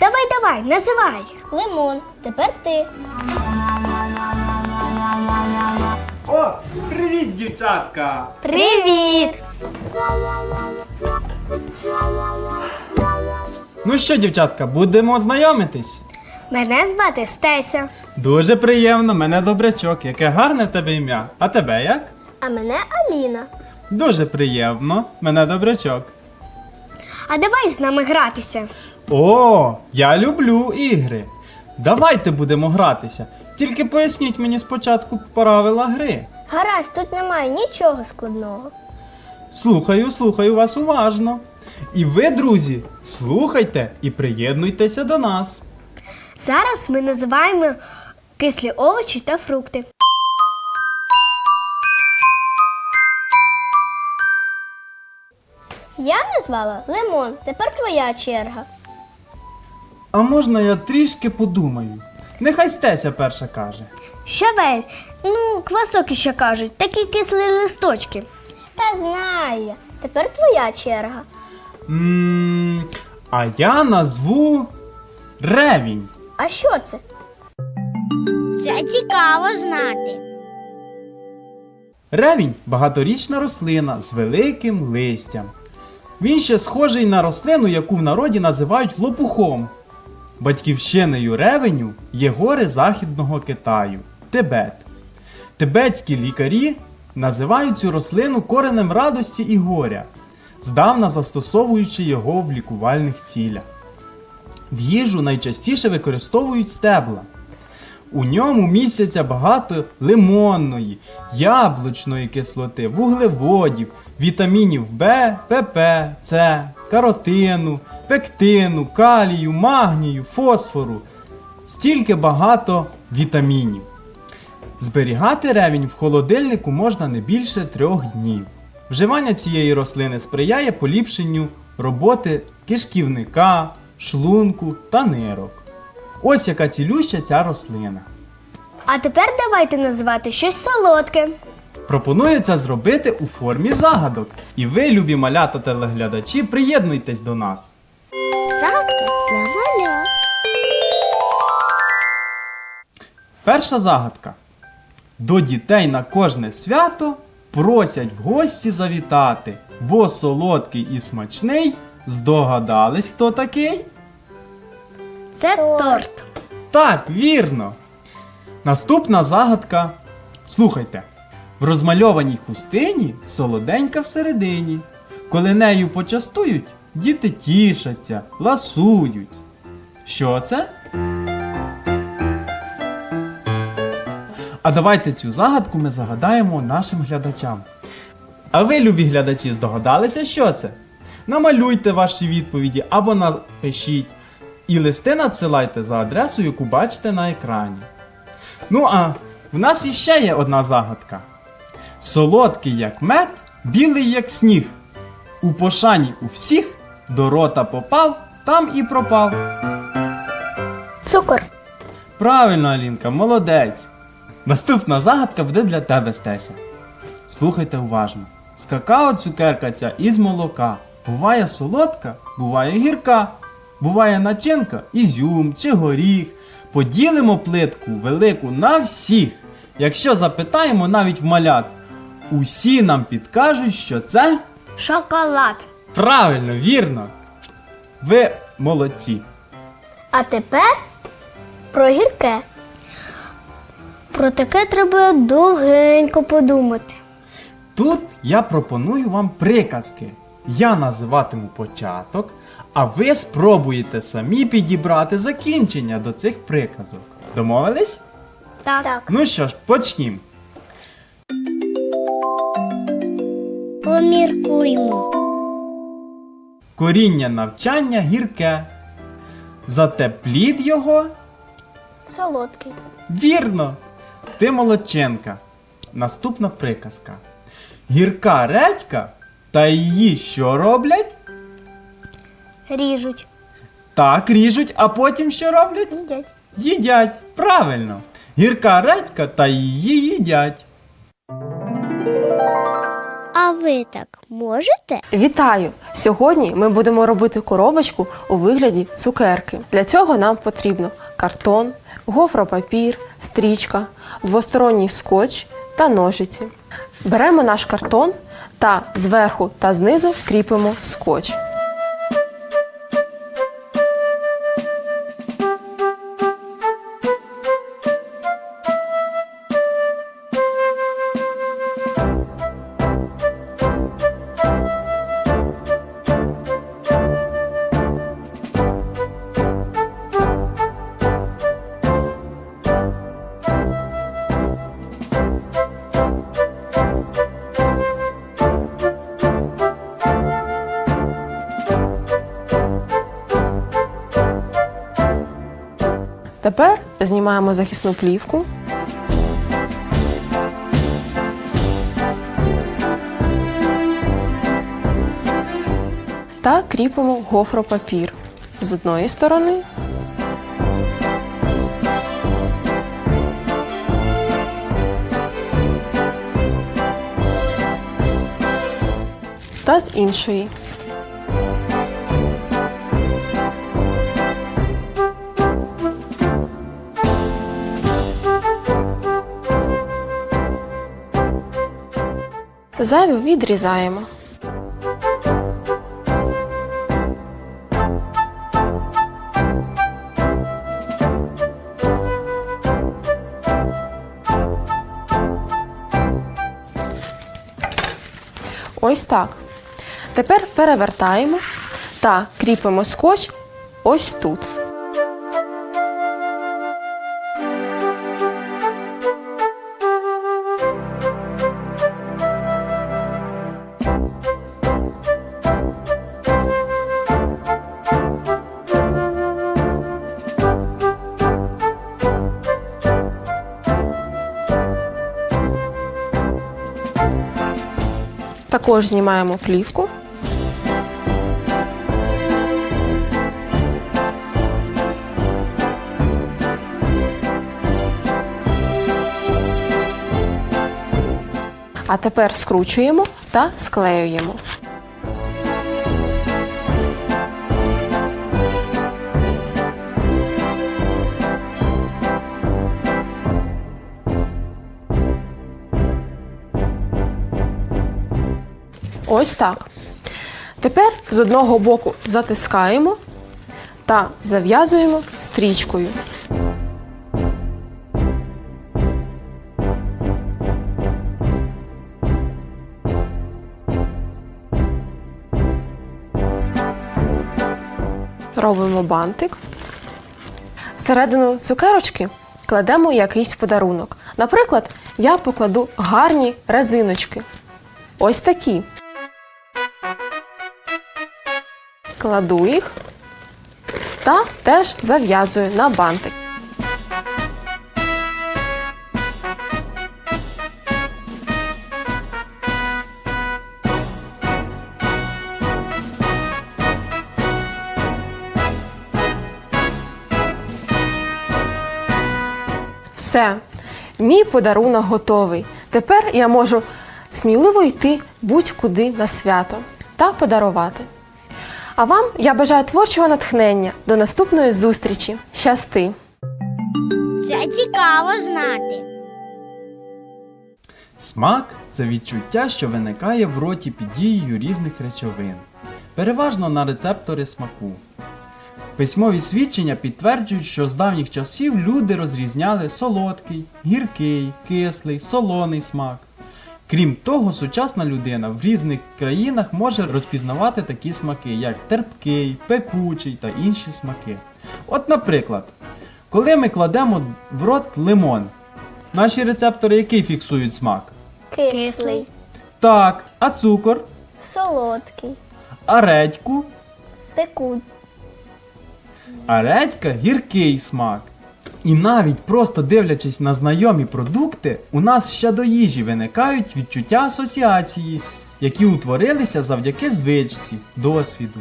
давай, давай, називай. Лимон, тепер ти. О, привіт, дівчатка! Привіт! Ну що, дівчатка, будемо знайомитись? Мене звати Стеся. Дуже приємно, мене добрячок. Яке гарне в тебе ім'я. А тебе як? А мене Аліна. Дуже приємно, мене добрячок. А давай з нами гратися. О, я люблю ігри. Давайте будемо гратися. Тільки поясніть мені спочатку правила гри. Гаразд, тут немає нічого складного. Слухаю, слухаю вас уважно. І ви, друзі, слухайте і приєднуйтеся до нас. Зараз ми називаємо кислі овочі та фрукти. Я назвала лимон, тепер твоя черга. А можна я трішки подумаю? Нехай Стеся перша каже. Щавель, ну, квасок ще кажуть, такі кислі листочки. Та знаю я. Тепер твоя черга. м а я назву ревінь. А що це? Це цікаво знати. Ревінь багаторічна рослина з великим листям. Він ще схожий на рослину, яку в народі називають лопухом. Батьківщиною ревеню є гори Західного Китаю Тибет. Тибетські лікарі називають цю рослину коренем радості і горя, здавна застосовуючи його в лікувальних цілях. В їжу найчастіше використовують стебла. У ньому містяться багато лимонної, яблучної кислоти, вуглеводів, вітамінів В, ПП, С, каротину, пектину, калію, магнію, фосфору. Стільки багато вітамінів. Зберігати ревінь в холодильнику можна не більше трьох днів. Вживання цієї рослини сприяє поліпшенню роботи кишківника, шлунку та нирок. Ось яка цілюща ця рослина. А тепер давайте називати щось солодке. Пропоную це зробити у формі загадок. І ви, любі малята телеглядачі, приєднуйтесь до нас. Загадка для маля. Перша загадка. До дітей на кожне свято просять в гості завітати, бо солодкий і смачний. Здогадались, хто такий? Це Торт. торт. Так, вірно. Наступна загадка. Слухайте. В розмальованій хустині солоденька всередині. Коли нею почастують, діти тішаться, ласують. Що це? А давайте цю загадку ми загадаємо нашим глядачам. А ви, любі глядачі, здогадалися, що це? Намалюйте ваші відповіді або напишіть. І листи надсилайте за адресою, яку бачите на екрані. Ну а в нас іще є одна загадка. Солодкий як мед, білий як сніг. У пошані у всіх до рота попав, там і пропав. Цукор. Правильно, Алінка, молодець. Наступна загадка буде для тебе, Стеся. Слухайте уважно. З какао цукерка ця із молока. Буває солодка, буває гірка. Буває начинка, ізюм чи горіх. Поділимо плитку велику на всіх. Якщо запитаємо навіть в малят, усі нам підкажуть, що це Шоколад. правильно, вірно. Ви молодці. А тепер про гірке. Про таке треба довгенько подумати. Тут я пропоную вам приказки. Я називатиму початок, а ви спробуєте самі підібрати закінчення до цих приказок. Домовились? Так. Так. Ну що ж, почнімо. Поміркуймо. Коріння навчання гірке. Зате плід його Солодкий. вірно. Ти молодченка. Наступна приказка. Гірка редька, та її що роблять? Ріжуть. Так ріжуть, а потім що роблять? Їдять. Їдять. Правильно. Гірка редька та її їдять. А ви так можете? Вітаю! Сьогодні ми будемо робити коробочку у вигляді цукерки. Для цього нам потрібно картон, гофропапір, стрічка, двосторонній скотч та ножиці. Беремо наш картон та зверху та знизу кріпимо скотч. Тепер знімаємо захисну плівку. Та кріпимо гофропапір з одної сторони та з іншої. Зайве відрізаємо. Ось так. Тепер перевертаємо та кріпимо скотч ось тут. Також знімаємо плівку. А тепер скручуємо та склеюємо. Ось так. Тепер з одного боку затискаємо та зав'язуємо стрічкою. Робимо бантик. Всередину цукерочки кладемо якийсь подарунок. Наприклад, я покладу гарні резиночки. Ось такі. Кладу їх та теж зав'язую на бантик. Все, мій подарунок готовий. Тепер я можу сміливо йти будь-куди на свято та подарувати. А вам я бажаю творчого натхнення. До наступної зустрічі. Щасти! Це цікаво знати. Смак це відчуття, що виникає в роті під дією різних речовин, переважно на рецептори смаку. Письмові свідчення підтверджують, що з давніх часів люди розрізняли солодкий, гіркий, кислий, солоний смак. Крім того, сучасна людина в різних країнах може розпізнавати такі смаки, як терпкий, пекучий та інші смаки. От, наприклад, коли ми кладемо в рот лимон, наші рецептори який фіксують смак? Кислий, Так, а цукор, солодкий, а редьку, пекуть. а редька гіркий смак. І навіть просто дивлячись на знайомі продукти, у нас ще до їжі виникають відчуття асоціації, які утворилися завдяки звичці, досвіду.